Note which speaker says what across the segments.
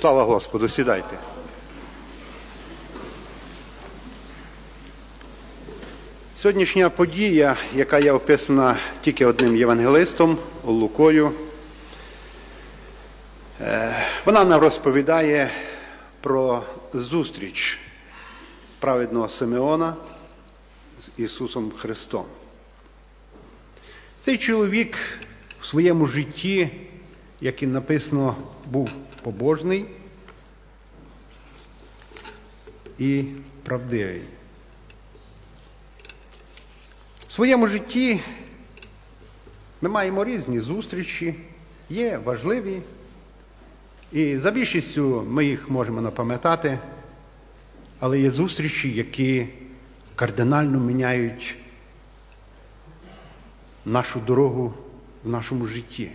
Speaker 1: Слава Господу, сідайте. Сьогоднішня подія, яка є описана тільки одним євангелистом Лукою, е, вона нам розповідає про зустріч праведного Симеона з Ісусом Христом. Цей чоловік в своєму житті, як і написано, був побожний і правдивий. В своєму житті ми маємо різні зустрічі, є важливі, і за більшістю ми їх можемо напам'ятати, але є зустрічі, які кардинально міняють нашу дорогу в нашому житті.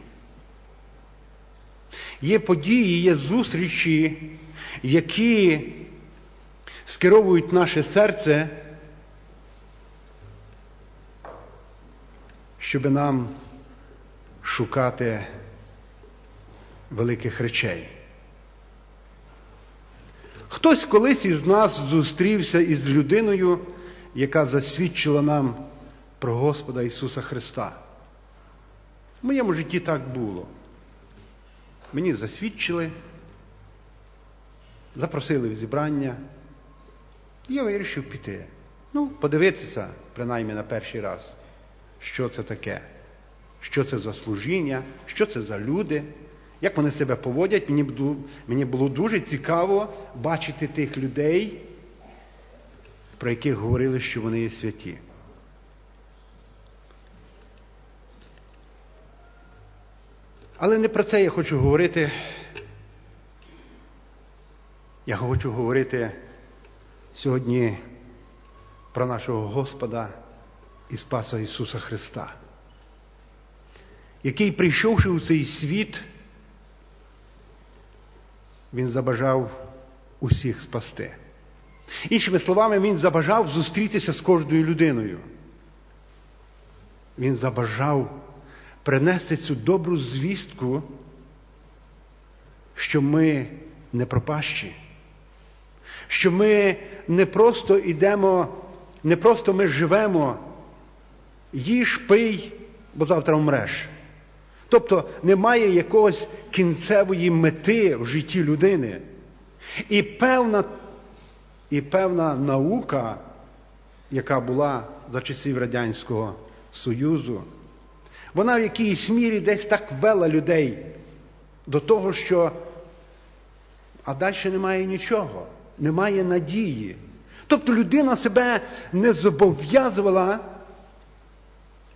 Speaker 1: Є події, є зустрічі, які скеровують наше серце, щоб нам шукати великих речей. Хтось колись із нас зустрівся із людиною, яка засвідчила нам про Господа Ісуса Христа. В моєму житті так було. Мені засвідчили, запросили в зібрання, і я вирішив піти. Ну, подивитися, принаймні на перший раз, що це таке, що це за служіння, що це за люди, як вони себе поводять. Мені, було дуже цікаво бачити тих людей, про яких говорили, що вони є святі. Але не про це я хочу говорити. Я хочу говорити сьогодні про нашого Господа і Спаса Ісуса Христа, який, прийшовши у цей світ, Він забажав усіх спасти. Іншими словами, Він забажав зустрітися з кожною людиною. Він забажав принести цю добру звістку, що ми не пропащі, що ми не просто йдемо, не просто ми живемо, їж, пий, бо завтра вмреш. Тобто немає якогось кінцевої мети в житті людини. І певна, і певна наука, яка була за часів Радянського Союзу, вона в якійсь мірі десь так вела людей до того, що а далі немає нічого, немає надії. Тобто людина себе не зобов'язувала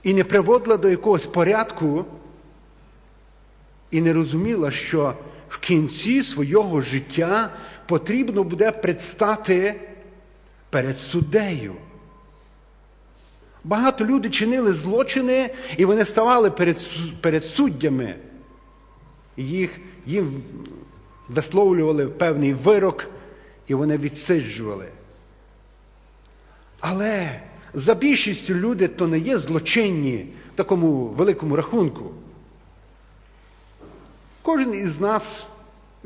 Speaker 1: і не приводила до якогось порядку, і не розуміла, що в кінці свого життя потрібно буде предстати перед суддею. Багато людей чинили злочини, і вони ставали перед, перед суддями. Їх, їм висловлювали певний вирок, і вони відсиджували. Але за більшістю люди то не є злочинні в такому великому рахунку. Кожен із нас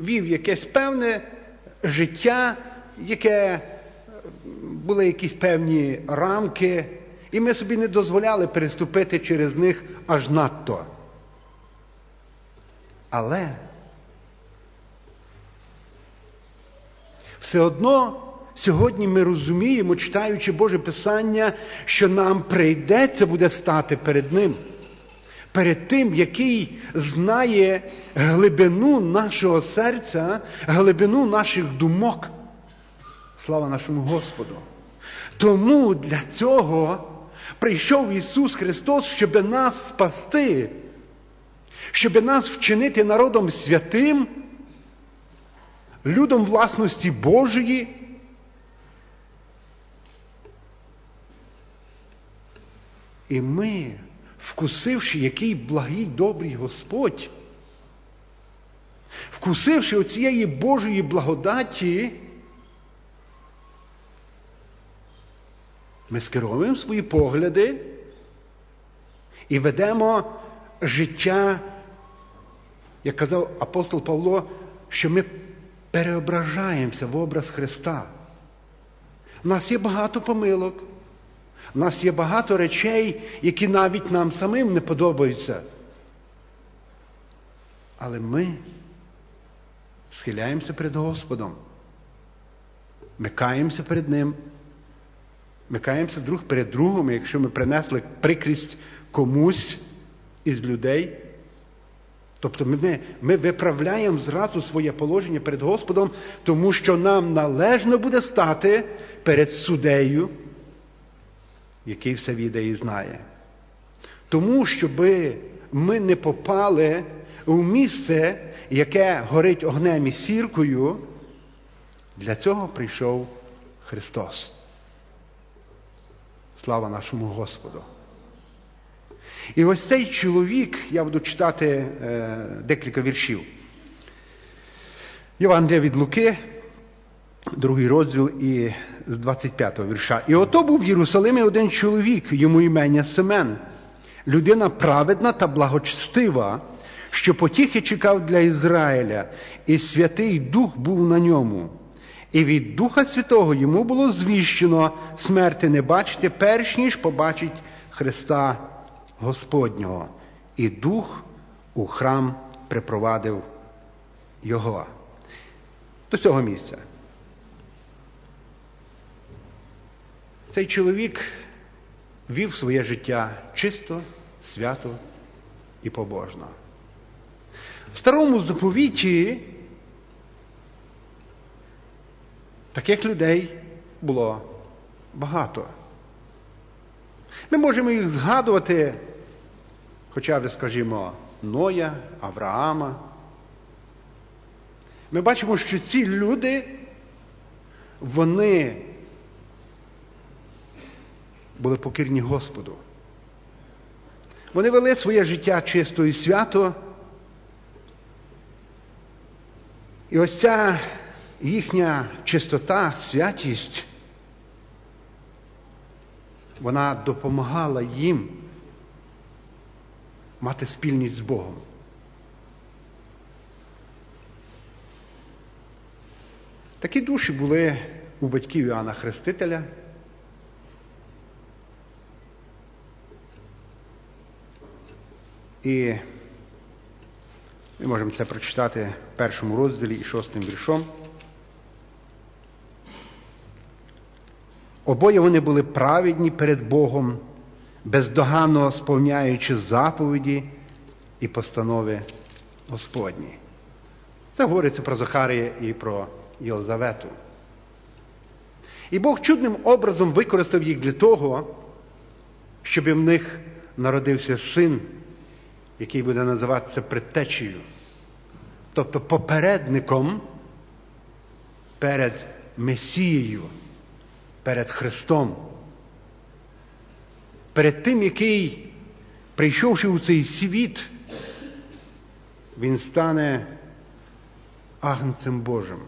Speaker 1: вів якесь певне життя, яке е, були якісь певні рамки, і ми собі не дозволяли переступити через них аж надто. Але все одно сьогодні ми розуміємо, читаючи Боже Писання, що нам прийдеться буде стати перед Ним. Перед тим, який знає глибину нашого серця, глибину наших думок. Слава нашому Господу. Тому для цього прийшов Ісус Христос, щоб нас спасти, щоб нас вчинити народом святим, людом власності Божої. І ми, вкусивши, який благий добрий Господь, вкусивши оцієї Божої благодаті, ми скеровуємо свої погляди і ведемо життя, як казав апостол Павло, що ми переображаємося в образ Христа. У нас є багато помилок, у нас є багато речей, які навіть нам самим не подобаються. Але ми схиляємося перед Господом. Ми каємося перед Ним. Ми каємося друг перед другом, якщо ми принесли прикрість комусь із людей. Тобто ми, ми виправляємо зразу своє положення перед Господом, тому що нам належно буде стати перед суддею, який все відає і знає. Тому, щоб ми не попали у місце, яке горить огнем і сіркою, для цього прийшов Христос. Слава нашому Господу. І ось цей чоловік, я буду читати е, декілька віршів. Євангелія від Луки, другий розділ і з 25 го вірша. І ото був в Єрусалимі один чоловік, йому імення Семен, людина праведна та благочестива, що потіхи чекав для Ізраїля, і Святий Дух був на ньому. І від Духа Святого йому було звіщено смерти не бачити, перш ніж побачить Христа Господнього. І Дух у храм припровадив його. До цього місця. Цей чоловік вів своє життя чисто, свято і побожно. В старому заповіті таких людей було багато. Ми можемо їх згадувати, хоча б, скажімо, Ноя, Авраама. Ми бачимо, що ці люди, вони були покірні Господу. Вони вели своє життя чисто і свято. І ось ця їхня чистота, святість, вона допомагала їм мати спільність з Богом. Такі душі були у батьків Іоанна Хрестителя. І ми можемо це прочитати в першому розділі і шостим віршом. Обоє вони були праведні перед Богом, бездоганно сповняючи заповіді і постанови Господні. Це говориться про Захарія і про Єлизавету. І Бог чудним образом використав їх для того, щоб в них народився син, який буде називатися предтечею, тобто попередником перед Месією, перед Христом, перед тим, який, прийшовши у цей світ, він стане агнцем Божим.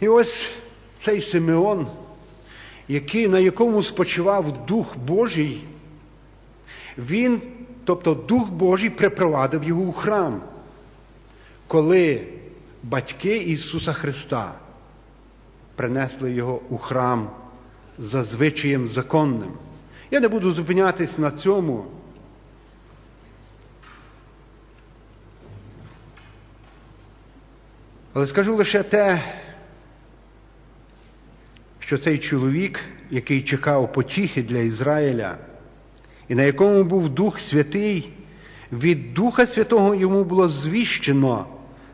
Speaker 1: І ось цей Симеон, який, на якому спочивав Дух Божий, він, тобто Дух Божий, припровадив його у храм, коли батьки Ісуса Христа принесли його у храм за звичаєм законним. Я не буду зупинятись на цьому. Але скажу лише те, що цей чоловік, який чекав потіхи для Ізраїля, і на якому був Дух Святий, від Духа Святого йому було звіщено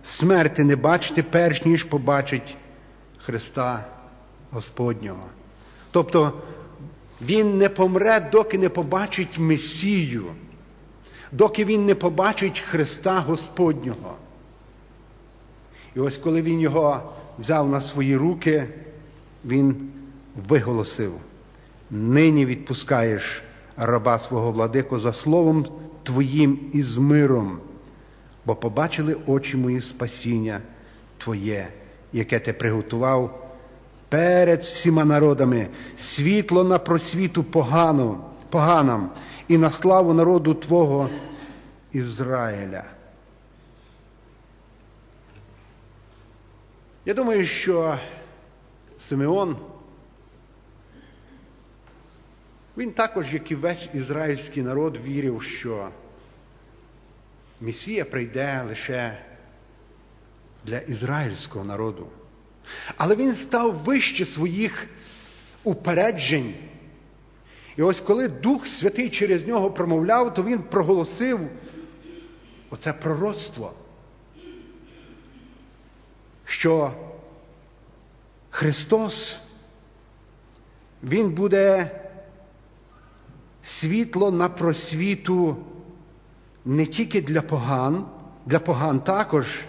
Speaker 1: смерти не бачити, перш ніж побачить Христа Господнього. Тобто він не помре, доки не побачить Месію, доки він не побачить Христа Господнього. І ось коли він його взяв на свої руки, він виголосив: нині відпускаєш раба свого владику за словом Твоїм і з миром, бо побачили очі мої спасіння Твоє, яке ти приготував перед всіма народами, світло на просвіту погану, поганам і на славу народу Твого Ізраїля. Я думаю, що Симеон, він також, як і весь ізраїльський народ, вірив, що Месія прийде лише для ізраїльського народу. Але він став вище своїх упереджень. І ось коли Дух Святий через нього промовляв, то він проголосив оце пророцтво, що Христос, Він буде світло на просвіту не тільки для поган, для поган також,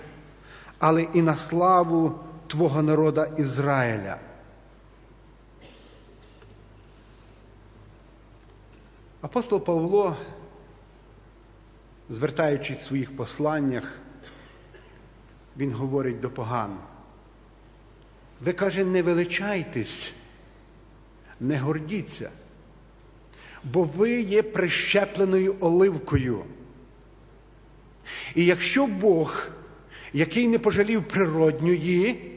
Speaker 1: але і на славу Твого народа Ізраїля. Апостол Павло, звертаючись в своїх посланнях, він говорить до поган. Ви каже, не величайтесь, не гордіться, бо ви є прищепленою оливкою. І якщо Бог, який не пожалів природньої,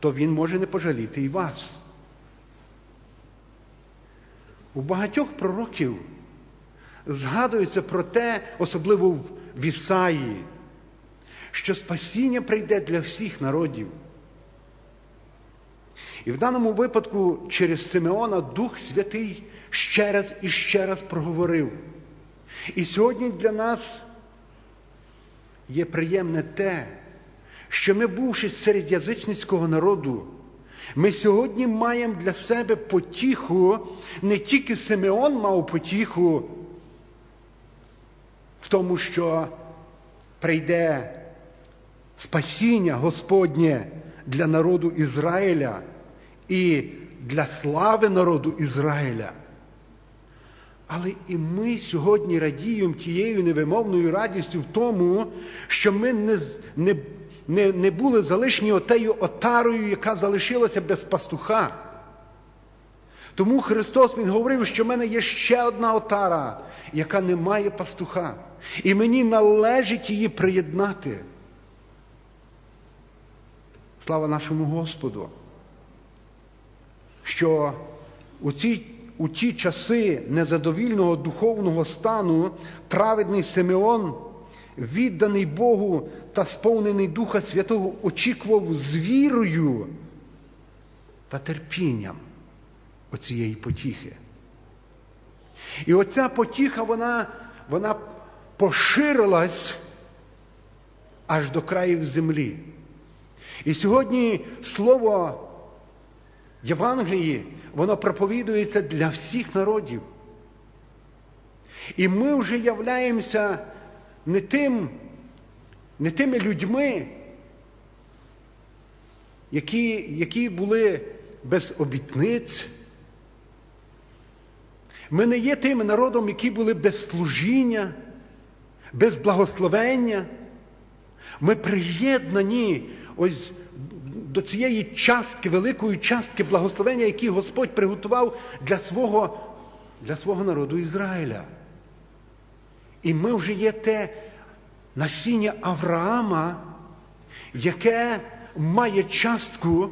Speaker 1: то Він може не пожаліти і вас. У багатьох пророків згадується про те, особливо в Ісаї, що спасіння прийде для всіх народів. І в даному випадку через Симеона Дух Святий ще раз і ще раз проговорив. І сьогодні для нас є приємне те, що ми, бувши серед язичницького народу, ми сьогодні маємо для себе потіху, не тільки Симеон мав потіху в тому, що прийде спасіння Господнє для народу Ізраїля і для слави народу Ізраїля. Але і ми сьогодні радіємо тією невимовною радістю в тому, що ми не не, не, не були залишені отею отарою, яка залишилася без пастуха. Тому Христос Він говорив, що в мене є ще одна отара, яка не має пастуха. І мені належить її приєднати. Слава нашому Господу, що у ці, у ті часи незадовільного духовного стану праведний Симеон, відданий Богу та сповнений Духа Святого, очікував з вірою та терпінням оцієї потіхи. І оця потіха, вона, вона поширилась аж до країв землі. І сьогодні слово Євангелії, воно проповідується для всіх народів. І ми вже являємося не тим, не тими людьми, які, які були без обітниць. Ми не є тим народом, які були без служіння, без благословення. Ми приєднані ось до цієї частки, великої частки благословення, які Господь приготував для свого, для свого народу Ізраїля. І ми вже є те насіння Авраама, яке має частку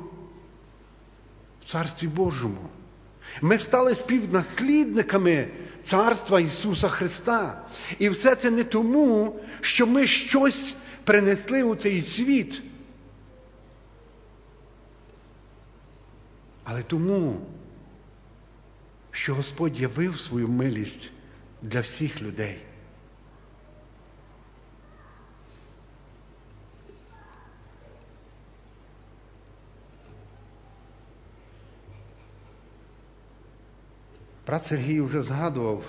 Speaker 1: в Царстві Божому. Ми стали співнаслідниками Царства Ісуса Христа. І все це не тому, що ми щось принесли у цей світ. Але тому, що Господь явив свою милість для всіх людей. Брат Сергій вже згадував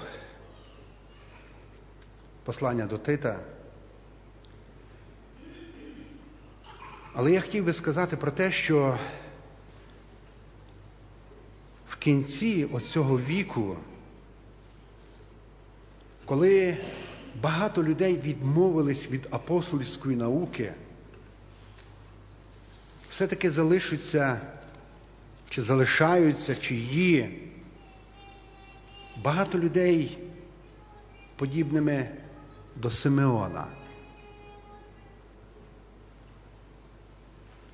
Speaker 1: послання до Тита. Але я хотів би сказати про те, що кінці оцього віку, коли багато людей відмовились від апостольської науки, все-таки залишаться, чи залишаються, чи є багато людей подібними до Симеона.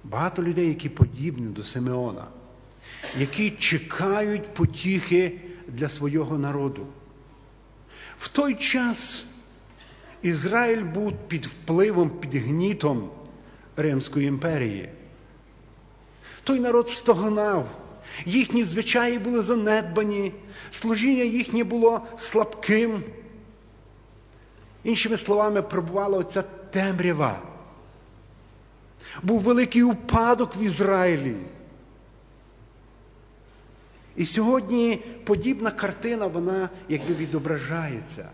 Speaker 1: Багато людей, які подібні до Симеона, які чекають потіхи для свого народу. В той час Ізраїль був під впливом, під гнітом Римської імперії. Той народ стогнав, їхні звичаї були занедбані, служіння їхнє було слабким. Іншими словами, пробувала оця темрява. Був великий упадок в Ізраїлі. І сьогодні подібна картина, вона якби відображається.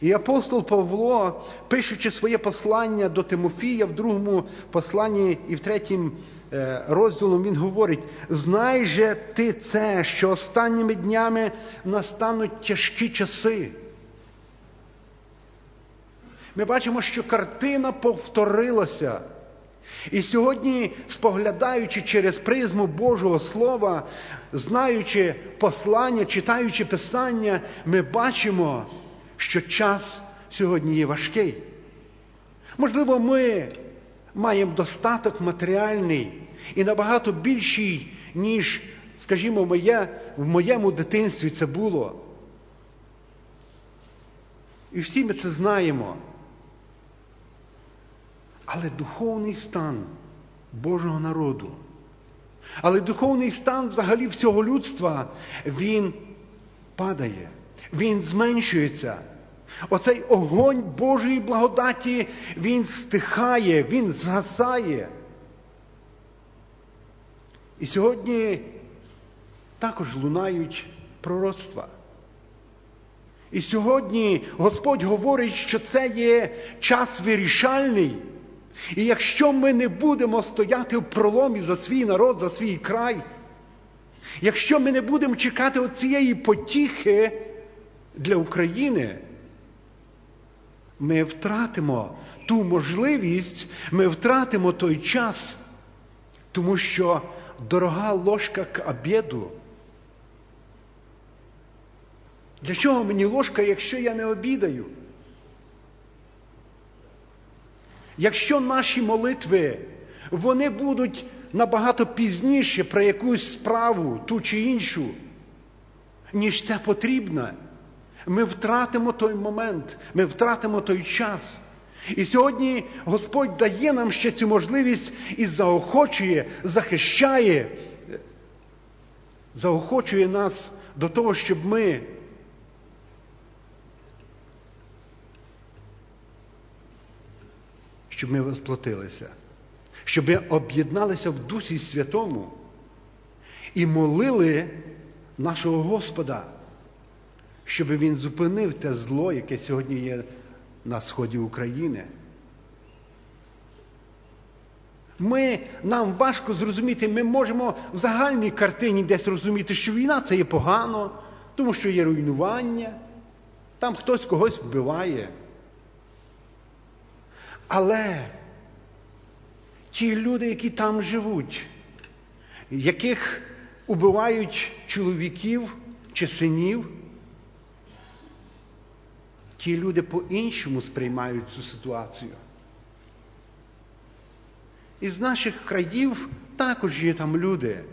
Speaker 1: І апостол Павло, пишучи своє послання до Тимофія в другому посланні і в третім е, розділом, він говорить: знай же ти це, що останніми днями настануть тяжкі часи. Ми бачимо, що картина повторилася. І сьогодні, споглядаючи через призму Божого Слова, знаючи послання, читаючи Писання, ми бачимо, що час сьогодні є важкий. Можливо, ми маємо достаток матеріальний і набагато більший, ніж, скажімо, моє, в моєму дитинстві це було. І всі ми це знаємо. Але духовний стан Божого народу, але духовний стан взагалі всього людства, він падає, він зменшується. Оцей огонь Божої благодаті, він стихає, він згасає. І сьогодні також лунають пророцтва. І сьогодні Господь говорить, що це є час вирішальний. І якщо ми не будемо стояти в проломі за свій народ, за свій край, якщо ми не будемо чекати оцієї потіхи для України, ми втратимо ту можливість, ми втратимо той час, тому що дорога ложка к обіду. Для чого мені ложка, якщо я не обідаю? Якщо наші молитви вони будуть набагато пізніше про якусь справу, ту чи іншу, ніж це потрібно, ми втратимо той момент, ми втратимо той час. І сьогодні Господь дає нам ще цю можливість і заохочує, захищає, заохочує нас до того, щоб ми щоб ми розплатилися, щоб ми об'єдналися в Дусі Святому і молили нашого Господа, щоб Він зупинив те зло, яке сьогодні є на сході України. Ми, Нам важко зрозуміти, ми можемо в загальній картині десь розуміти, що війна це є погано, тому що є руйнування, там хтось когось вбиває. Але ті люди, які там живуть, яких убивають чоловіків чи синів, ті люди по-іншому сприймають цю ситуацію. Із наших країв також є там люди.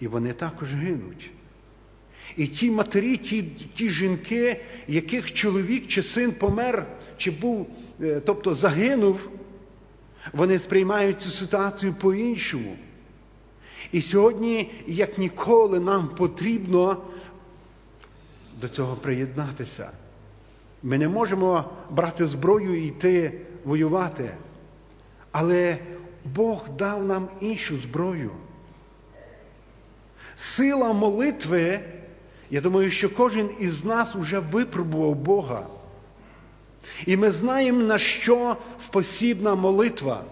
Speaker 1: І вони також гинуть. І ті матері, ті ті жінки, яких чоловік чи син помер, чи був, е, тобто загинув, вони сприймають цю ситуацію по-іншому. І сьогодні, як ніколи, нам потрібно до цього приєднатися. Ми не можемо брати зброю і йти воювати. Але Бог дав нам іншу зброю. Сила молитви. Я думаю, що кожен із нас вже випробував Бога. І ми знаємо, на що спосібна молитва.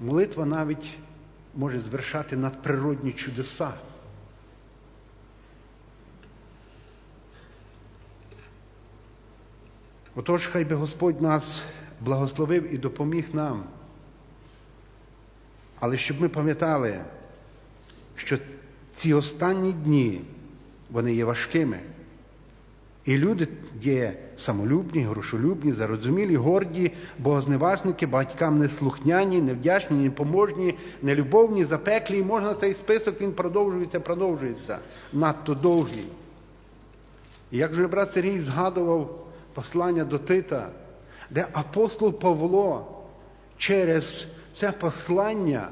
Speaker 1: Молитва навіть може звершати надприродні чудеса. Отож, хай би Господь нас благословив і допоміг нам. Але щоб ми пам'ятали, що ці останні дні вони є важкими. І люди є самолюбні, грошолюбні, зарозумілі, горді, богозневажники, батькам неслухняні, невдячні, непоможні, нелюбовні, запеклі. І можна цей список він продовжується, продовжується надто довгий. І як вже брат Сергій згадував послання до Тита, де апостол Павло через це послання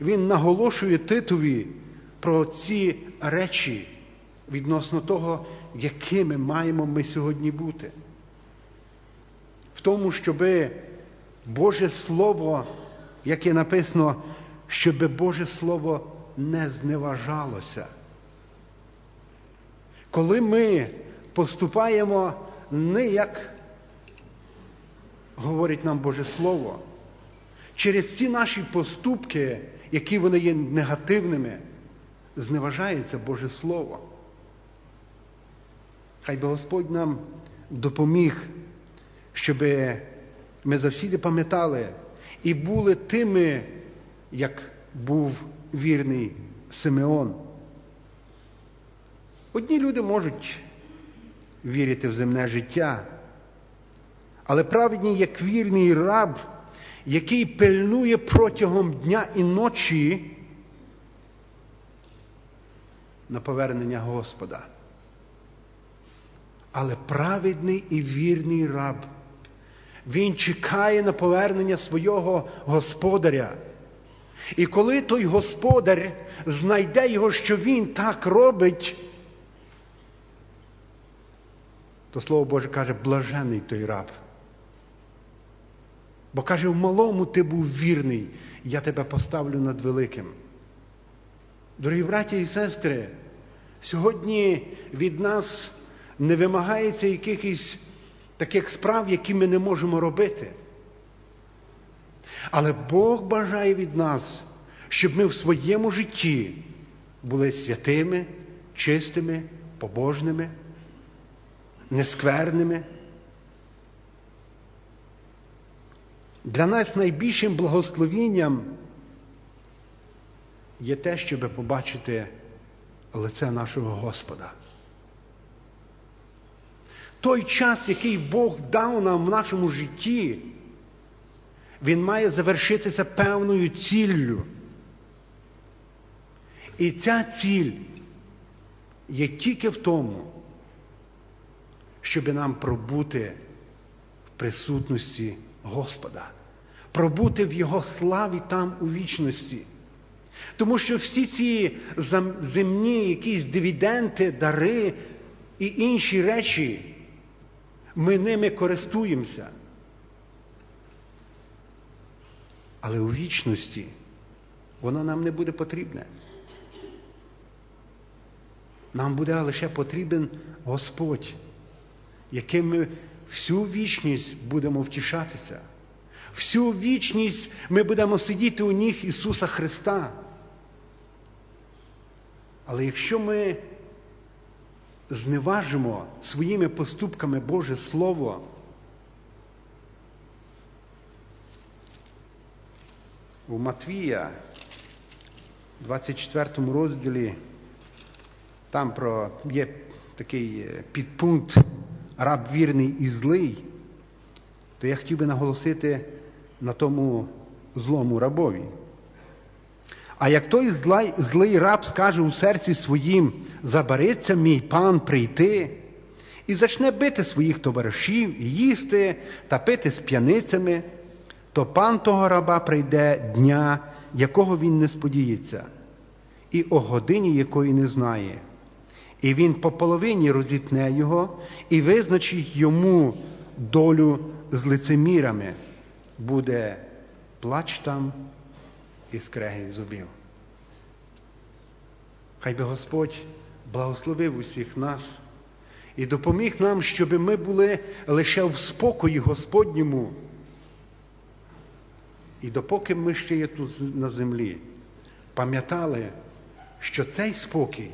Speaker 1: він наголошує Титові про ці речі відносно того, якими маємо ми сьогодні бути. В тому, щоб Боже Слово, як є написано, щоб Боже Слово не зневажалося. Коли ми поступаємо не як говорить нам Боже Слово, через ці наші поступки, які вони є негативними, зневажається Боже Слово. Хай би Господь нам допоміг, щоб ми завсіди пам'ятали і були тими, як був вірний Симеон. Одні люди можуть вірити в земне життя, але праведні, як вірний раб, який пильнує протягом дня і ночі на повернення Господа. Але праведний і вірний раб, він чекає на повернення свого господаря. І коли той господар знайде його, що він так робить, то Слово Боже каже, блажений той раб. Бо каже, в малому ти був вірний, я тебе поставлю над великим. Дорогі браті і сестри, сьогодні від нас не вимагається якихось таких справ, які ми не можемо робити. Але Бог бажає від нас, щоб ми в своєму житті були святими, чистими, побожними, нескверними. Для нас найбільшим благословінням є те, щоб побачити лице нашого Господа. Той час, який Бог дав нам в нашому житті, він має завершитися певною ціллю. І ця ціль є тільки в тому, щоб нам пробути в присутності Господа, пробути в Його славі там у вічності. Тому що всі ці земні якісь дивіденти, дари і інші речі, ми ними користуємося. Але у вічності воно нам не буде потрібне. Нам буде лише потрібен Господь, яким ми всю вічність будемо втішатися. Всю вічність ми будемо сидіти у ніг Ісуса Христа. Але якщо ми зневажимо своїми поступками Боже Слово, у Матвія, 24 розділі, там про, є такий підпункт раб вірний і злий, то я хотів би наголосити на тому злому рабові. А як той злий, злий раб скаже у серці своїм, забариться мій пан прийти, і зачне бити своїх товаришів, і їсти та пити з п'яницями, то пан того раба прийде дня, якого він не сподіється, і о годині якої не знає. І він по половині розітне його і визначить йому долю з лицемірами. Буде плач там і скрегень зубів. Хай би Господь благословив усіх нас і допоміг нам, щоб ми були лише в спокої Господньому. І допоки ми ще є тут на землі, пам'ятали, що цей спокій,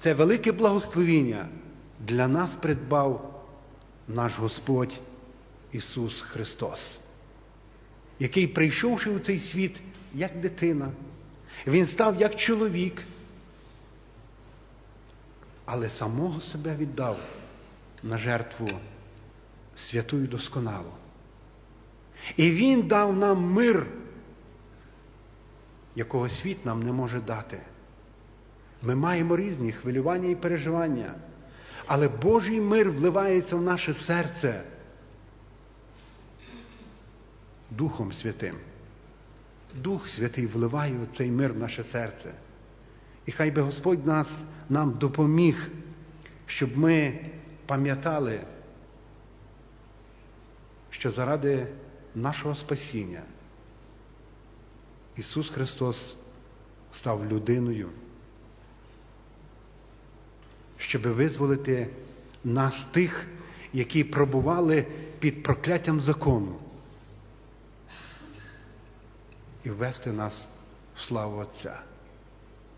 Speaker 1: це велике благословіння для нас придбав наш Господь Ісус Христос, який, прийшовши у цей світ як дитина, Він став як чоловік, але самого себе віддав, на жертву святу і досконалу. І Він дав нам мир, якого світ нам не може дати. Ми маємо різні хвилювання і переживання, але Божий мир вливається в наше серце Духом Святим. Дух Святий вливає цей мир в наше серце. І хай би Господь нас, нам допоміг, щоб ми пам'ятали, що заради нашого спасіння Ісус Христос став людиною, щоб визволити нас тих, які пробували під прокляттям закону і ввести нас в славу Отця.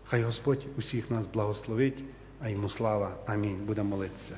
Speaker 1: Хай Господь усіх нас благословить, а йому слава. Амінь. Будемо молитися.